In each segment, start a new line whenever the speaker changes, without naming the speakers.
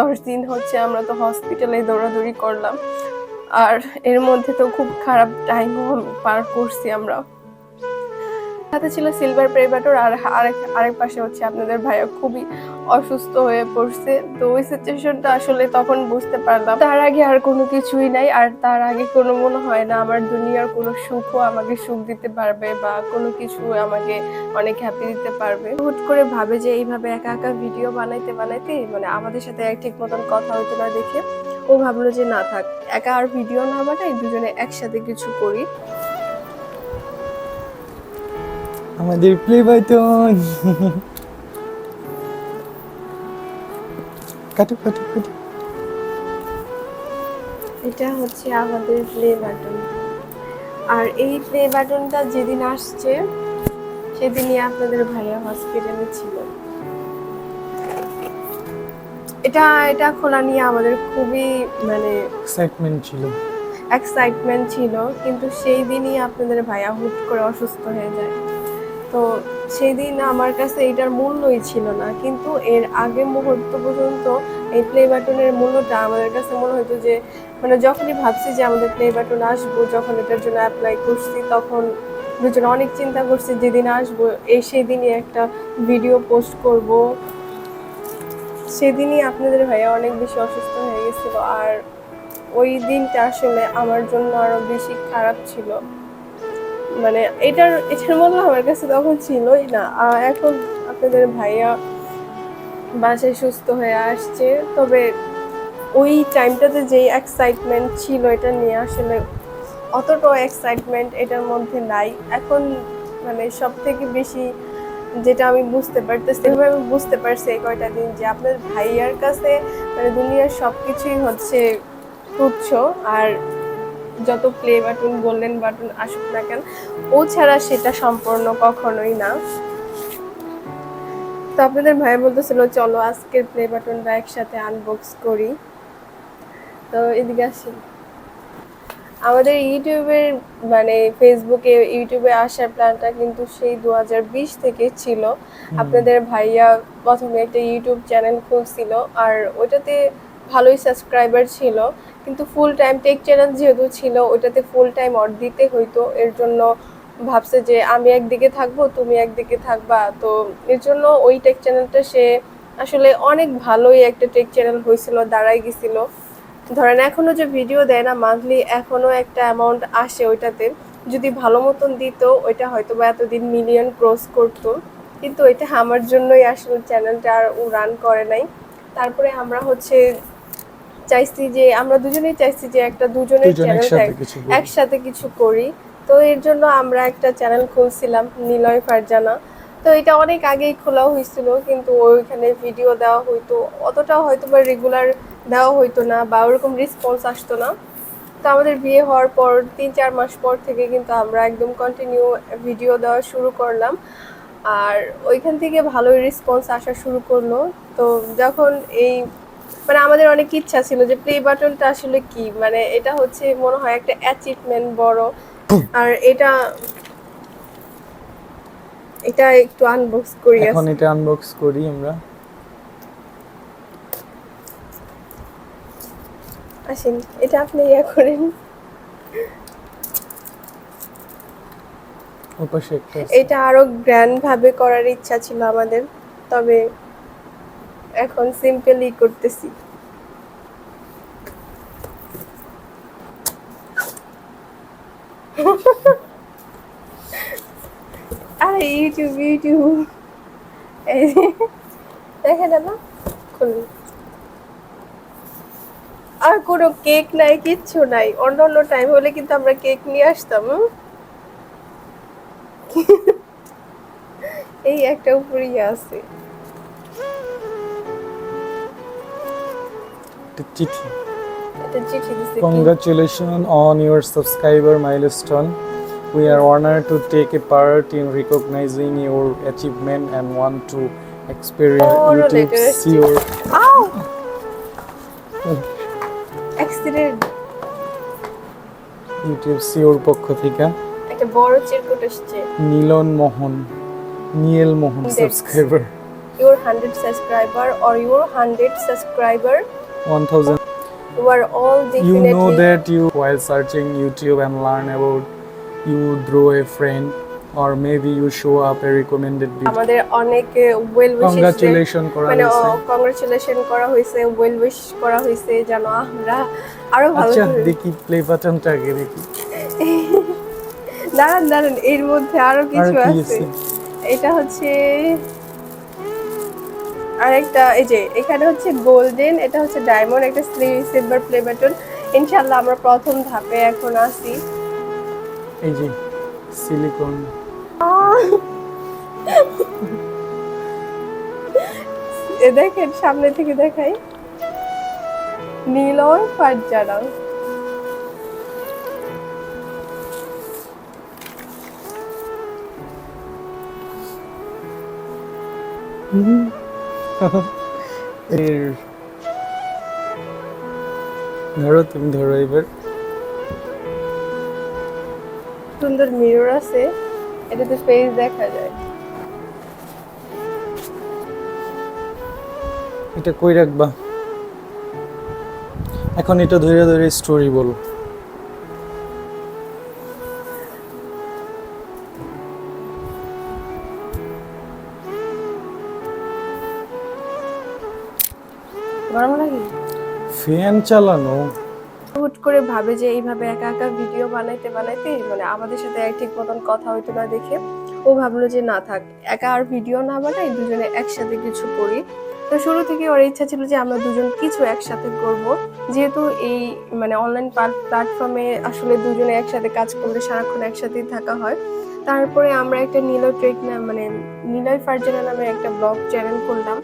দশ দিন হচ্ছে আমরা তো হসপিটালে দৌড়াদৌড়ি করলাম। আর এর মধ্যে তো খুব খারাপ টাইমও পার করছি আমরা। সাথে ছিল সিলভার প্রেবাটর আর আরেক আরেক পাশে হচ্ছে আপনাদের ভাইয়া খুবই অসুস্থ হয়ে পড়ছে। তো ওই সিচুয়েশনটা আসলে তখন বুঝতে পারলাম। তার আগে আর কোনো কিছুই নাই, আর তার আগে কোনো মনে হয় না আমার দুনিয়ার কোনো সুখও আমাকে সুখ দিতে পারবে বা কোনো কিছু আমাকে অনেক হ্যাপি দিতে পারবে। হুট করে ভাবে যে এইভাবে একা একা ভিডিও বানাইতে বানাইতে মানে আমাদের সাথে ঠিক মতন কথা হতো না দেখে। ও ভাবলো যে না থাক, একা আর ভিডিও না বানাই, দুজনে একসাথে কিছু করি।
আমাদের প্লে বাটন কাটু কাটু কাটু
এটা হচ্ছে আমাদের প্লে বাটন আর এই প্লে বাটনটা যেদিন আসছে সেদিনই আপনাদের ভাইয়া হসপিটালে ছিল। এটা এটা খোলা নিয়ে আমাদের খুবই মানে
এক্সাইটমেন্ট ছিল।
এক্সাইটমেন্ট ছিল কিন্তু সেই দিনই আপনাদের ভাইয়া হুট করে অসুস্থ হয়ে যায়। তো সেই দিন আমার কাছে এটার মূল্যই ছিল না। কিন্তু এর আগে মুহূর্ত পর্যন্ত এই প্লে বাটনের মূল্যটা আমাদের কাছে মনে হতো যে মানে যখনই ভাবছি যে আমাদের প্লে বাটন আসব, যখন এটার জন্য অ্যাপ্লাই করছি, তখন দুজন অনেক চিন্তা করছি, যেদিন আসব, এই সেই দিনই একটা ভিডিও পোস্ট করব। সেদিনই আপনাদের ভাইয়া অনেক বেশি অসুস্থ হয়ে গেছিল। আর ওই দিনটা আসলে আমার জন্য আরও বেশি খারাপ ছিল। মানে এটার এটার মূল্য আমার কাছে তখন ছিলই না। এখন আপনাদের ভাইয়া বাসায় সুস্থ হয়ে আসছে। তবে ওই টাইমটাতে যেই এক্সাইটমেন্ট ছিল এটা নিয়ে আসলে অতটাও এক্সাইটমেন্ট এটার মধ্যে নাই। এখন মানে সব থেকে বেশি যেটা আমি বুঝতে পারতেছি, এভাবে আমি বুঝতে পারছি এই কয়টা দিন যে আপনার ভাইয়ার কাছে মানে দুনিয়ার সব কিছুই হচ্ছে তুচ্ছ। আর যত প্লে বাটন গোল্ডেন বাটন আসুক না কেন ও ছাড়া সেটা সম্পূর্ণ কখনোই না। তো আপনাদের ভাই বলতেছিল চলো আজকের প্লে বাটনটা একসাথে আনবক্স করি। তো এদিকে আসি। আমাদের ইউটিউবের মানে ফেসবুকে ইউটিউবে আসার প্ল্যানটা কিন্তু সেই দু হাজার বিশ থেকে ছিল। আপনাদের ভাইয়া প্রথমে একটা ইউটিউব চ্যানেল খুলছিল আর ওইটাতে ভালোই সাবস্ক্রাইবার ছিল। কিন্তু ফুল টাইম টেক চ্যানেল যেহেতু ছিল, ওইটাতে ফুল টাইম অর দিতে হইতো। এর জন্য ভাবছে যে, আমি একদিকে থাকব, তুমি একদিকে থাকবা। তো এর জন্য ওই টেক চ্যানেলটা সে আসলে অনেক ভালোই একটা টেক চ্যানেল হয়েছিল দাঁড়াই গেছিল। ধরেন এখনও যে ভিডিও দেয় না মান্থলি এখনও একটা অ্যামাউন্ট আসে ওইটাতে। যদি ভালো মতন দিত, ওইটা হয়তো বা এতদিন মিলিয়ন ক্রস করতো। কিন্তু এটা আমার জন্যই আসলে চ্যানেলটা আর ও রান করে নাই। তারপরে আমরা হচ্ছে চাইছি যে আমরা দুজনেই চাইছি যে একটা দুজনের চ্যানেল
একসাথে কিছু করি।
একসাথে কিছু করি। তো এর জন্য আমরা একটা চ্যানেল খুলছিলাম নিলয় ফারজানা। তো এটা অনেক আগেই খোলা হয়েছিল কিন্তু ওইখানে ভিডিও দেওয়া হইতো। অতটাও হয়তো বা রেগুলার দেওয়া হইতো না বা ওরকম রেসপন্স আসতো না। তো আমাদের বিয়ে হওয়ার পর তিন চার মাস পর থেকে কিন্তু আমরা একদম কন্টিনিউ ভিডিও দেওয়া শুরু করলাম। আর ওইখান থেকে ভালোই রেসপন্স আসা শুরু করল। তো যখন এই মানে আমাদের অনেক ইচ্ছা ছিল যে প্লে বাটনটা আসলে কি? মানে এটা হচ্ছে মনে হয় একটা অ্যাচিভমেন্ট বড়। আর এটা এটা একটু আনবক্স করি
এখন এটা আনবক্স করি আমরা।
আসেন এটা আপনি ইয়া করেন। এটা আরও গ্র্যান্ড ভাবে করার ইচ্ছা ছিল আমাদের তবে এখন সিম্পলি করতেছি। ইউটিউব ইউটিউব এই দেখেন খুলুন। আর কোনো কেক নাই, কিচ্ছু নাই। অন্য অন্য টাইম হলে কিন্তু আমরা কেক নিয়ে আসতাম এই একটা উপরেই আছে।
একটা চিঠি? Congratulations on your subscriber milestone. We are honored to take a part in recognizing your achievement and want to experience
Oh, no,
YouTube
later.
see your
accident
YouTube see your পক্ষ থেকে
একটা বড় চিরকুট আসছে
Nilan Mohan Neel Mohan subscriber
your 100 subscriber or your 100 subscriber
1000
you are all
you know that you while searching youtube and learn about you draw a friend or maybe you show up a recommended video
আমাদের অনেক well wishes
congratulations করা
মানে
হয়েছে
congratulation করা হয়েছে well wish করা হয়েছে যেন আমরা আরও ভালো
আচ্ছা দেখি প্লে বাটনটা আগে দেখি
দাঁড়ান দাঁড়ান এর মধ্যে
আরও
কিছু আছে এটা হচ্ছে আরেকটা এই যে এখানে হচ্ছে গোল্ডেন এটা হচ্ছে ডায়মন্ড একটা সিলভার প্লে বাটন ইনশাল্লাহ আমরা প্রথম ধাপে এখন আসি
এই যে সিলিকন
এ দেখেন সামনে থেকে দেখাই। নীলয় ফারজানা।
এর ধরো তুমি ধরো এবার।
সুন্দর মিরর আছে এটাতে ফেস দেখা যায়।
এটা কই রাখবা? এখন এটা ধরে ধরে স্টোরি বলো। ফ্যান চালানো।
হুট করে ভাবে যে এইভাবে একা একা ভিডিও বানাইতে বানাইতে মানে আমাদের সাথে এক ঠিক মতন কথা হইতো না দেখে ও ভাবলো যে না থাক, একা আর ভিডিও না বানাই, দুজনে একসাথে কিছু করি। তো শুরু থেকে ওর ইচ্ছা ছিল যে আমরা দুজন কিছু একসাথে করব। যেহেতু এই মানে অনলাইন প্ল্যাটফর্মে আসলে দুজনে একসাথে কাজ করলে সারাক্ষণ একসাথেই থাকা হয়। তারপরে আমরা একটা নীলয় ট্রেক নাম মানে নীলয় ফারজানা নামে একটা ব্লগ চ্যানেল খুললাম।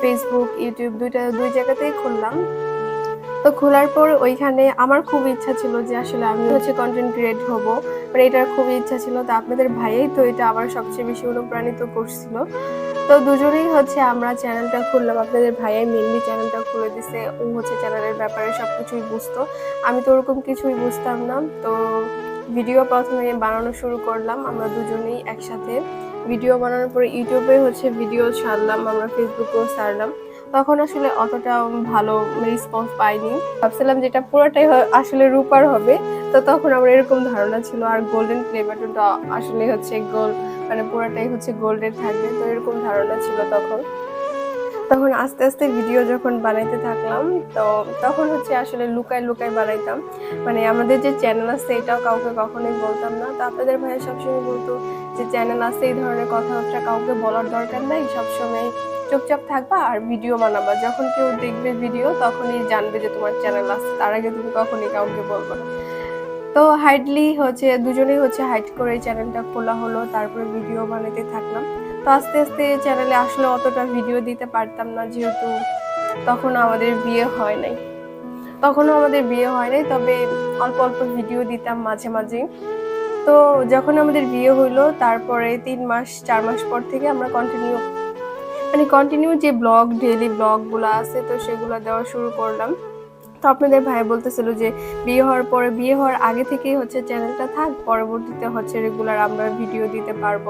ফেসবুক ইউটিউব দুইটা, দুই জায়গাতেই খুললাম। তো খোলার পর ওইখানে আমার খুব ইচ্ছা ছিল যে আসলে আমি হচ্ছে কন্টেন্ট ক্রিয়েট হব। মানে এটার খুব ইচ্ছা ছিল। তো আপনাদের ভাইয়াই তো এটা আমার সবচেয়ে বেশি অনুপ্রাণিত করছিল। তো দুজনেই হচ্ছে আমরা চ্যানেলটা খুললাম। আপনাদের ভাইয়াই মেনলি চ্যানেলটা খুলে দিছে। ও হচ্ছে চ্যানেলের ব্যাপারে সব কিছুই বুঝতো। আমি তো ওরকম কিছুই বুঝতাম না। তো ভিডিও প্রথমে বানানো শুরু করলাম। আমরা দুজনেই একসাথে। ভিডিও বানানোর পরে ইউটিউবে হচ্ছে ভিডিও ছাড়লাম। আমরা ফেসবুকেও ছাড়লাম। তখন আসলে অতটা ভালো রেসপন্স পাইনি। ভাবছিলাম যেটা পুরোটাই আসলে রূপার হবে। তো তখন আমার এরকম ধারণা ছিল, আর গোল্ডেন প্লে বাটনটা আসলে হচ্ছে গোল মানে পুরোটাই হচ্ছে গোল্ডেন থাকবে। তো এরকম ধারণা ছিল তখন। তখন আস্তে আস্তে ভিডিও যখন বানাইতে থাকলাম, তো তখন হচ্ছে আসলে লুকায় লুকায় বানাইতাম। মানে আমাদের যে চ্যানেল আছে, এটাও কাউকে কখনোই বলতাম না। তো আপনাদের ভাইয়া সবসময় বলতো যে চ্যানেল আছে, এই ধরনের কথাবার্তা কাউকে বলার দরকার নাই। সবসময় চুপচাপ থাকবা আর ভিডিও বানাবা। যখন কেউ দেখবে ভিডিও তখনই জানবে যে তোমার চ্যানেল আছে। তার আগে তুমি কখনই কাউকে বলব না। তো হাইডলি হচ্ছে, দুজনেই হচ্ছে হাইড করে চ্যানেলটা খোলা হলো। তারপরে ভিডিও বানাতে থাকলাম। তো আস্তে আস্তে চ্যানেলে আসলে অতটা ভিডিও দিতে পারতাম না যেহেতু তখন আমাদের বিয়ে হয় নাই। তখনও আমাদের বিয়ে হয় নাই, তবে অল্প অল্প ভিডিও দিতাম মাঝে মাঝে। তো যখন আমাদের বিয়ে হইল, তারপরে তিন মাস, চার মাস পর থেকে আমরা কন্টিনিউ মানে কন্টিনিউ যে ব্লগ ডেলি ব্লগগুলো আছে, তো সেগুলো দেওয়া শুরু করলাম। তো আপনাদের ভাই বলতেছিল যে বিয়ে হওয়ার পরে, বিয়ে হওয়ার আগে থেকেই হচ্ছে চ্যানেলটা থাক, পরবর্তীতে হচ্ছে রেগুলার আমরা ভিডিও দিতে পারব।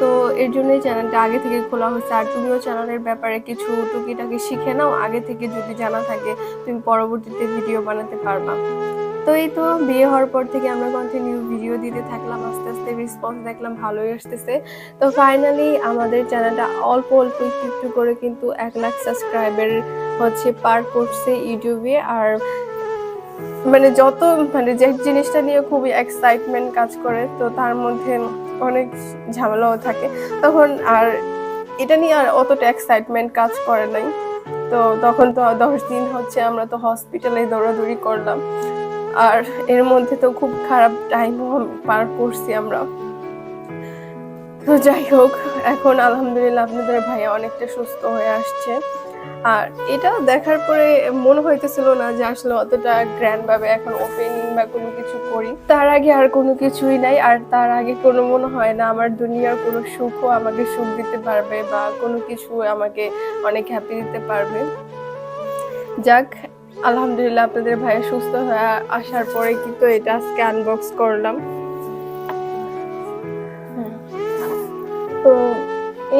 তো এর জন্যই চ্যানেলটা আগে থেকে খোলা হচ্ছে। আর তুমিও চ্যানেলের ব্যাপারে কিছু টুকিটাকি শিখে নাও, আগে থেকে যদি জানা থাকে, তুমি পরবর্তীতে ভিডিও বানাতে পারবা। তো এই তো, বিয়ে হওয়ার পর থেকে আমরা কন্টিনিউ ভিডিও দিতে থাকলাম, আস্তে আস্তে রেসপন্স দেখলাম, ভালোই আসতেছে। তো ফাইনালি আমাদের চ্যানেলটা অল্প অল্প একটু একটু করে কিন্তু এক লাখ সাবস্ক্রাইবার হচ্ছে পার করছে ইউটিউবে আর মানে যত মানে যে জিনিসটা নিয়ে খুবই এক্সাইটমেন্ট কাজ করে, তো তার মধ্যে অনেক ঝামেলাও থাকে। তখন আর এটা নিয়ে আর অতটা এক্সাইটমেন্ট কাজ করে নাই। তো তখন তো দশ দিন হচ্ছে আমরা তো হসপিটালে দৌড়াদৌড়ি করলাম। আর এর মধ্যে তো খুব খারাপ টাইমও পার করছি আমরা। তো যাই হোক, এখন আলহামদুলিল্লাহ আপনাদের ভাইয়া অনেকটা সুস্থ হয়ে আসছে। আর এটা দেখার পরে মনে হইতেছিল না যে আসলে অতটা গ্র্যান্ড ভাবে এখন ওপেনিং বা কোনো কিছু করি। তার আগে আর কোনো কিছুই নাই আর তার আগে কোনো মনে হয় না আমার দুনিয়ার কোনো সুখও আমাকে সুখ দিতে পারবে বা কোনো কিছু আমাকে অনেক হ্যাপি দিতে পারবে। যাক আলহামদুলিল্লাহ আপনাদের ভাইয়া সুস্থ হয়ে আসার পরে কিন্তু এটা আজকে আনবক্স করলাম। তো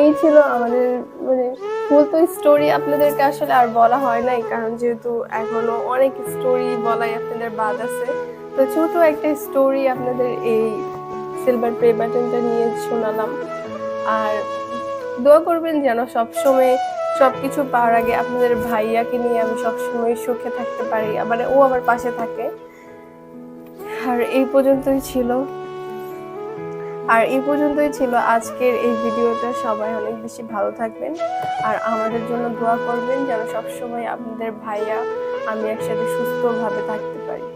এই ছিল আমাদের মানে ফুল তো স্টোরি আপনাদেরকে আসলে আর বলা হয় নাই, কারণ যেহেতু এখনও অনেক স্টোরি বলাই আপনাদের বাদ আছে। তো ছোট একটা স্টোরি আপনাদের এই সিলভার প্লে বাটনটা নিয়ে শোনালাম, আর দোয়া করবেন যেন সবসময় সব কিছু পাওয়ার আগে আপনাদের ভাইয়াকে নিয়ে আমি সবসময় সুখে থাকতে পারি মানে ও আমার পাশে থাকে। আর এই পর্যন্তই ছিল। আর এই পর্যন্তই ছিল আজকের এই ভিডিওটা সবাই অনেক বেশি ভালো থাকবেন আর আমাদের জন্য দোয়া করবেন যেন সবসময় আপনাদের ভাইয়া আমি একসাথে সুস্থভাবে থাকতে পারি।